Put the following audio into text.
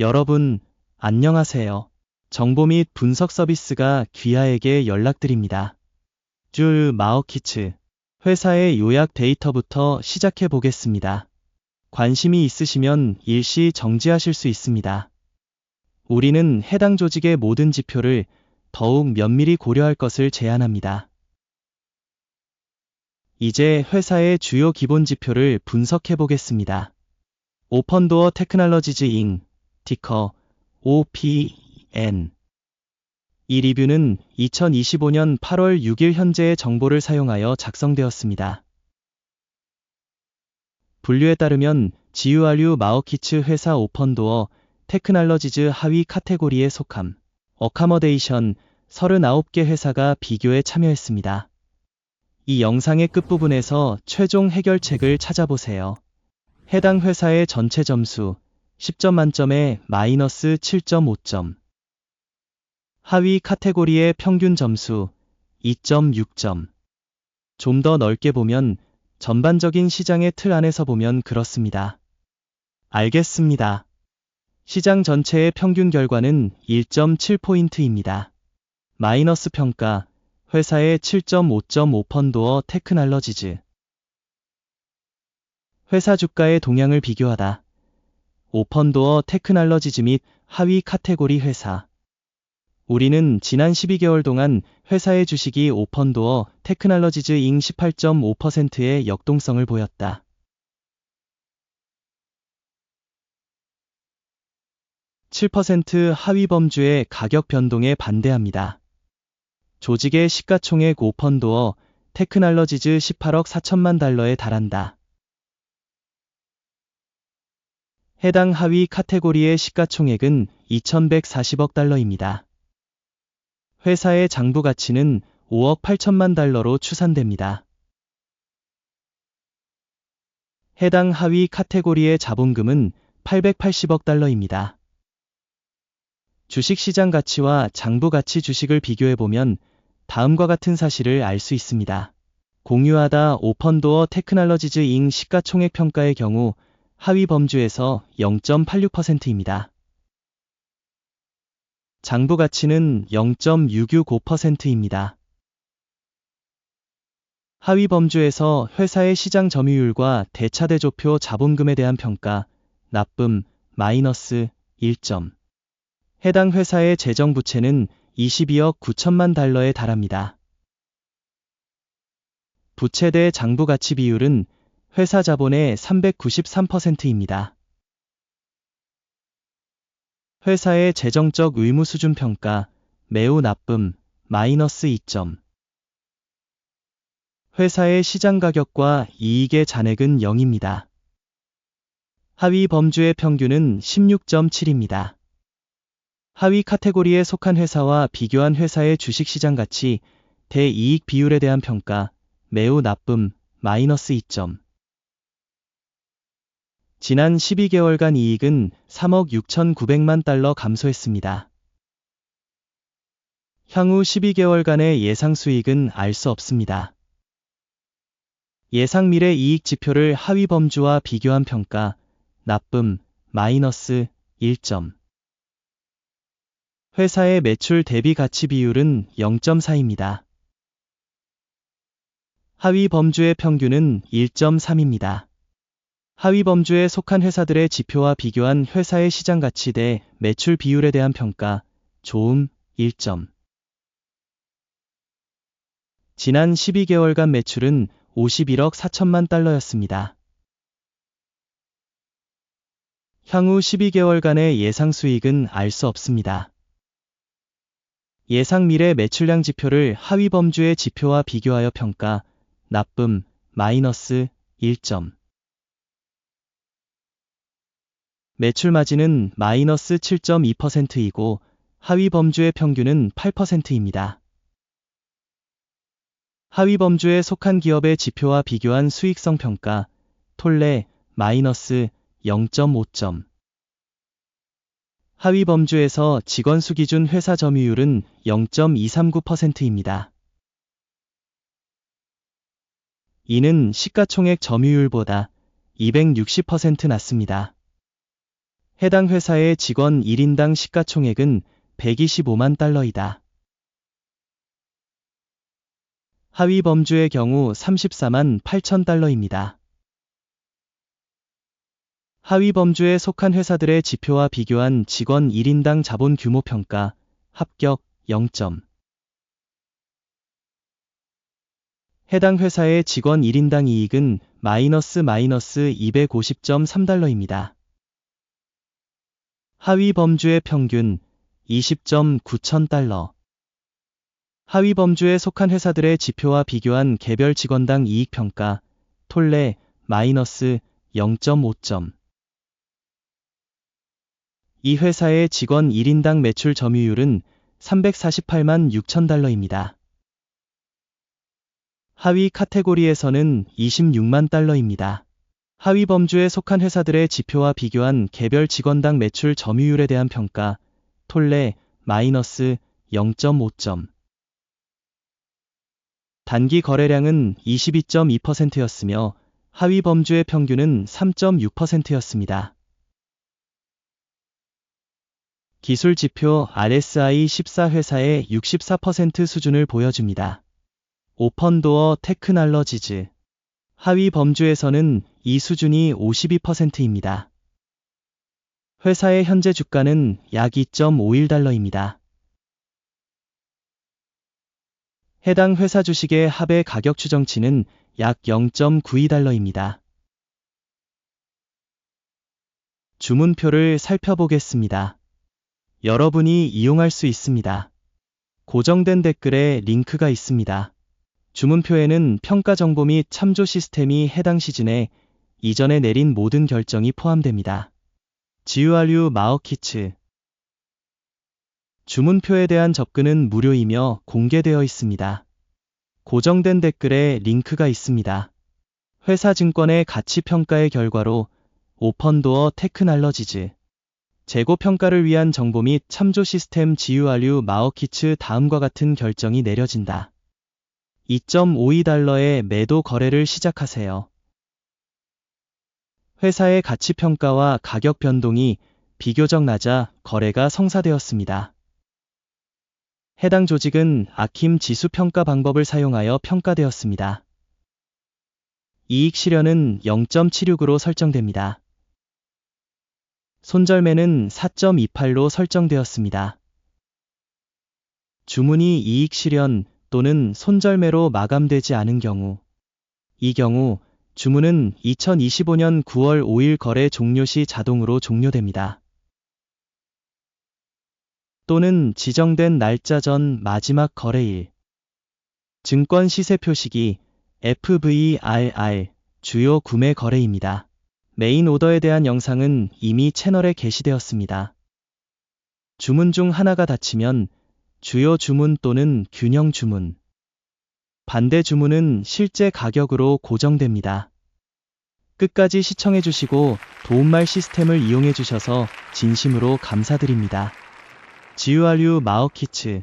여러분, 안녕하세요. 정보 및 분석 서비스가 귀하에게 연락드립니다. 줄 마어키츠. 회사의 요약 데이터부터 시작해 보겠습니다. 관심이 있으시면 일시 정지하실 수 있습니다. 우리는 해당 조직의 모든 지표를 더욱 면밀히 고려할 것을 제안합니다. 이제 회사의 주요 기본 지표를 분석해 보겠습니다. 오펀도어 테크놀로지즈 잉, 티커 OPN. 이 리뷰는 2025년 8월 6일 현재의 정보를 사용하여 작성되었습니다. 분류에 따르면 GURU 마어키츠 회사 오펀도어 테크놀로지즈 하위 카테고리에 속함. 어카머데이션 39개 회사가 비교에 참여했습니다. 이 영상의 끝부분에서 최종 해결책을 찾아보세요. 해당 회사의 전체 점수 10점 만점에 마이너스 7.5점. 하위 카테고리의 평균 점수 2.6점. 좀 더 넓게 보면 전반적인 시장의 틀 안에서 보면 그렇습니다. 알겠습니다. 시장 전체의 평균 결과는 1.7포인트입니다. 마이너스 평가, 회사의 7.5.5펀도어 테크놀로지즈. 회사 주가의 동향을 비교하다. 오펀도어 테크놀로지즈 및 하위 카테고리 회사. 우리는 지난 12개월 동안 회사의 주식이 오펀도어 테크놀로지즈 잉 18.5%의 역동성을 보였다. 7% 하위 범주의 가격 변동에 반대합니다. 조직의 시가총액 오펀도어 테크놀로지즈 18억 4천만 달러에 달한다. 해당 하위 카테고리의 시가총액은 2140억 달러입니다. 회사의 장부 가치는 5억 8천만 달러로 추산됩니다. 해당 하위 카테고리의 자본금은 880억 달러입니다. 주식시장 가치와 장부 가치 주식을 비교해보면 다음과 같은 사실을 알 수 있습니다. 공유하다 오펀도어 테크놀로지즈 잉 시가총액 평가의 경우 하위 범주에서 0.86%입니다. 장부 가치는 0.665%입니다. 하위 범주에서 회사의 시장 점유율과 대차대조표 자본금에 대한 평가, 나쁨, 마이너스 1점. 해당 회사의 재정 부채는 22억 9천만 달러에 달합니다. 부채 대 장부 가치 비율은 회사 자본의 393%입니다. 회사의 재정적 의무 수준 평가, 매우 나쁨, 마이너스 2점. 회사의 시장 가격과 이익의 잔액은 0입니다. 하위 범주의 평균은 16.7입니다. 하위 카테고리에 속한 회사와 비교한 회사의 주식시장 가치, 대이익 비율에 대한 평가, 매우 나쁨, 마이너스 2점. 지난 12개월간 이익은 3억 6,900만 달러 감소했습니다. 향후 12개월간의 예상 수익은 알 수 없습니다. 예상 미래 이익 지표를 하위 범주와 비교한 평가, 나쁨, 마이너스 1점. 회사의 매출 대비 가치 비율은 0.4입니다. 하위 범주의 평균은 1.3입니다. 하위 범주에 속한 회사들의 지표와 비교한 회사의 시장 가치 대 매출 비율에 대한 평가, 좋음 1점. 지난 12개월간 매출은 51억 4천만 달러였습니다. 향후 12개월간의 예상 수익은 알 수 없습니다. 예상 미래 매출량 지표를 하위 범주의 지표와 비교하여 평가, 나쁨, 마이너스 1점. 매출 마진은 마이너스 7.2%이고 하위 범주의 평균은 8%입니다. 하위 범주에 속한 기업의 지표와 비교한 수익성 평가, 톨레, 마이너스 0.5점. 하위 범주에서 직원 수 기준 회사 점유율은 0.239%입니다. 이는 시가총액 점유율보다 260% 낮습니다. 해당 회사의 직원 1인당 시가총액은 125만 달러이다. 하위 범주의 경우 34만 8천 달러입니다. 하위 범주에 속한 회사들의 지표와 비교한 직원 1인당 자본 규모 평가, 합격 0점. 해당 회사의 직원 1인당 이익은 마이너스 마이너스 250.3달러입니다. 하위 범주의 평균 20.9천 달러. 하위 범주에 속한 회사들의 지표와 비교한 개별 직원당 이익 평가, 톨레 마이너스 0.5점. 이 회사의 직원 1인당 매출 점유율은 348만 6천 달러입니다. 하위 카테고리에서는 26만 달러입니다. 하위 범주에 속한 회사들의 지표와 비교한 개별 직원당 매출 점유율에 대한 평가, 톨레 마이너스 0.5점. 단기 거래량은 22.2%였으며 하위 범주의 평균은 3.6%였습니다. 기술 지표 RSI 14 회사의 64% 수준을 보여줍니다. 오펀도어 테크날러지즈 하위 범주에서는 이 수준이 52%입니다. 회사의 현재 주가는 약 2.51달러입니다. 해당 회사 주식의 합의 가격 추정치는 약 0.92달러입니다. 주문표를 살펴보겠습니다. 여러분이 이용할 수 있습니다. 고정된 댓글에 링크가 있습니다. 주문표에는 평가 정보 및 참조 시스템이 해당 시즌에 이전에 내린 모든 결정이 포함됩니다. 지유알류 마어키츠 주문표에 대한 접근은 무료이며 공개되어 있습니다. 고정된 댓글에 링크가 있습니다. 회사 증권의 가치 평가의 결과로 오펀도어 테크날러지즈 재고 평가를 위한 정보 및 참조 시스템 지유알류 마어키츠 다음과 같은 결정이 내려진다. 2.52달러의 매도 거래를 시작하세요. 회사의 가치 평가와 가격 변동이 비교적 낮아 거래가 성사되었습니다. 해당 조직은 아킴 지수 평가 방법을 사용하여 평가되었습니다. 이익 실현은 0.76으로 설정됩니다. 손절매는 4.28로 설정되었습니다. 주문이 이익 실현 또는 손절매로 마감되지 않은 경우, 이 경우 주문은 2025년 9월 5일 거래 종료 시 자동으로 종료됩니다. 또는 지정된 날짜 전 마지막 거래일. 증권 시세 표시기 FVRR 주요 구매 거래입니다. 메인 오더에 대한 영상은 이미 채널에 게시되었습니다. 주문 중 하나가 닫히면 주요 주문 또는 균형 주문, 반대 주문은 실제 가격으로 고정됩니다. 끝까지 시청해주시고 도움말 시스템을 이용해주셔서 진심으로 감사드립니다. 지유알류 마어키츠